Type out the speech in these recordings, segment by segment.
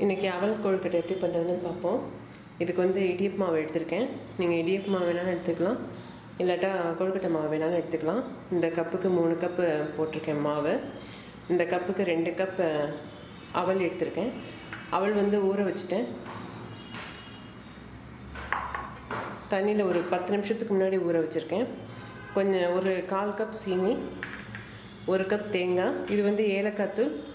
இன்றைக்கி அவல் கொழுக்கட்டை எப்படி பண்ணுறதுன்னு பார்ப்போம். இதுக்கு வந்து இடியப் மாவு எடுத்திருக்கேன். நீங்கள் இடியப்பு மாவு வேணாலும் எடுத்துக்கலாம். இல்லாட்டா கொழுக்கட்டை மாவு வேணாலும் எடுத்துக்கலாம். இந்த கப்புக்கு மூணு கப்பு போட்டிருக்கேன் மாவு. இந்த கப்புக்கு ரெண்டு கப் அவல் எடுத்திருக்கேன். அவல் வந்து ஊற வச்சுட்டேன். தண்ணியில் ஒரு பத்து நிமிஷத்துக்கு முன்னாடி ஊற வச்சுருக்கேன். கொஞ்சம் ஒரு கால் கப் சீனி ஒரு கப் தேங்காய் இது வந்து ஏலக்காய் தூள்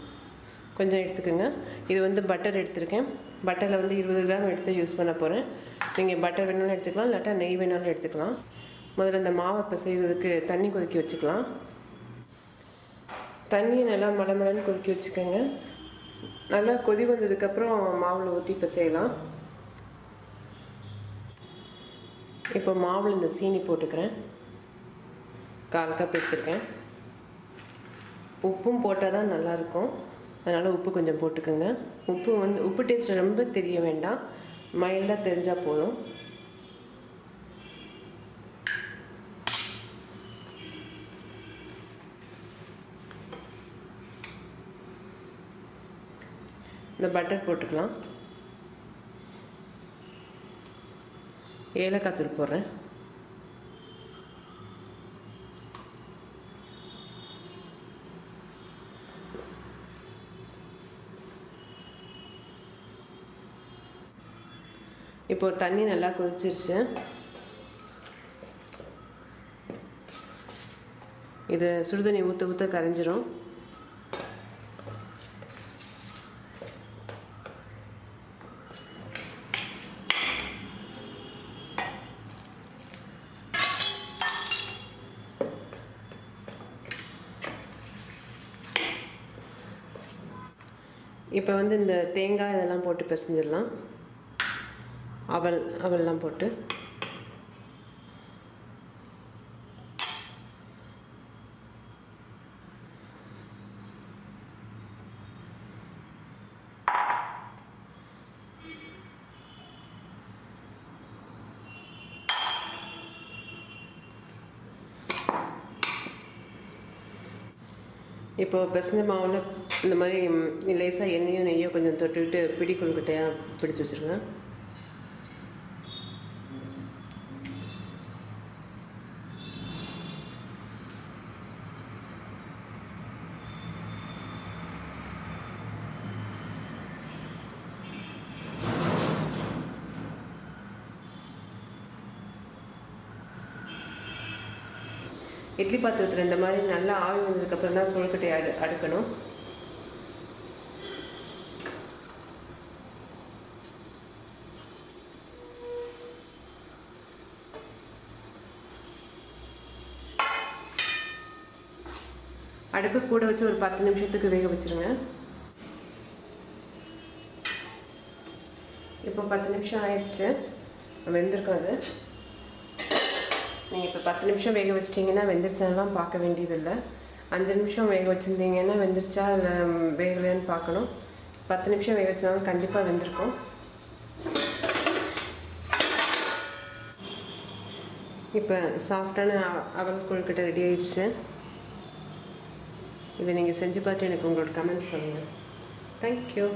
கொஞ்சம் எடுத்துக்கோங்க. இது வந்து பட்டர் எடுத்திருக்கேன். பட்டரில் வந்து இருபது கிராம் எடுத்து யூஸ் பண்ண போகிறேன் நீங்கள் பட்டர் வேணாலும் எடுத்துக்கலாம் இல்லாட்டா நெய் வேணாலும் எடுத்துக்கலாம். முதல்ல இந்த மாவை இப்போ செய்கிறதுக்கு தண்ணி கொதிக்க வச்சுக்கலாம். தண்ணியை நல்லா மலமலன்னு கொதிக்க வச்சுக்கோங்க. நல்லா கொதி வந்ததுக்கப்புறம் மாவில் ஊற்றி இப்போ செய்யலாம் இப்போ மாவில் இந்த சீனி போட்டுக்கிறேன். கால் கப் எடுத்துருக்கேன். உப்பும் போட்டால் தான் நல்லாயிருக்கும் அதனால் உப்பு கொஞ்சம் போட்டுக்கோங்க. உப்பு வந்து உப்பு டேஸ்ட் ரொம்ப தெரிய வேண்டாம். மைல்டாக தெரிஞ்சால் போதும். இந்த பட்டர் போட்டுக்கலாம். ஏலக்காய் தூள் போடுறேன். இப்போ தண்ணி நல்லா கொதிச்சிருச்சு. இது சுடுதண்ணி ஊற்ற ஊற்ற கரைஞ்சிரும். இப்போ வந்து இந்த தேங்காய் இதெல்லாம் போட்டு பிசைஞ்சிடலாம். அவல் அவல்லாம் போட்டு. இப்போ பிசைஞ்ச மாவில் இந்த மாதிரி லேசாக எண்ணெயும் நெய்யோ கொஞ்சம் தொட்டுக்கிட்டு பிடி கொழுக்கட்டையாக பிடிச்சி வச்சுருங்க இட்லி பாத்திரத்தில் இந்த மாதிரி நல்லா ஆவி வந்ததுக்கப்புறம் தான் கொழுக்கட்டையை அடு அடுக்கணும். அடுப்பு கூட வச்சு ஒரு பத்து நிமிஷத்துக்கு வேக வச்சுருங்க. இப்போ பத்து நிமிஷம் ஆயிடுச்சு. வெந்திருக்கும் அது. நீங்கள் இப்போ பத்து நிமிஷம் வேக வச்சிட்டிங்கன்னா வெந்துருச்சாலாம் பார்க்க வேண்டியதில்லை. அஞ்சு நிமிஷம் வேக வச்சுருந்தீங்கன்னா வெந்துருச்சா இல்லை வேகலையான்னு பார்க்கணும். பத்து நிமிஷம் வேக வச்சாலும் கண்டிப்பாக வெந்திருக்கும். இப்போ சாஃப்டான அவல் கொழுக்கட்டை ரெடி ஆயிடுச்சு. இதை நீங்கள் செஞ்சு பார்த்து எனக்கு உங்களோட கமெண்ட்ஸ் சொல்லுங்கள் தேங்க்யூ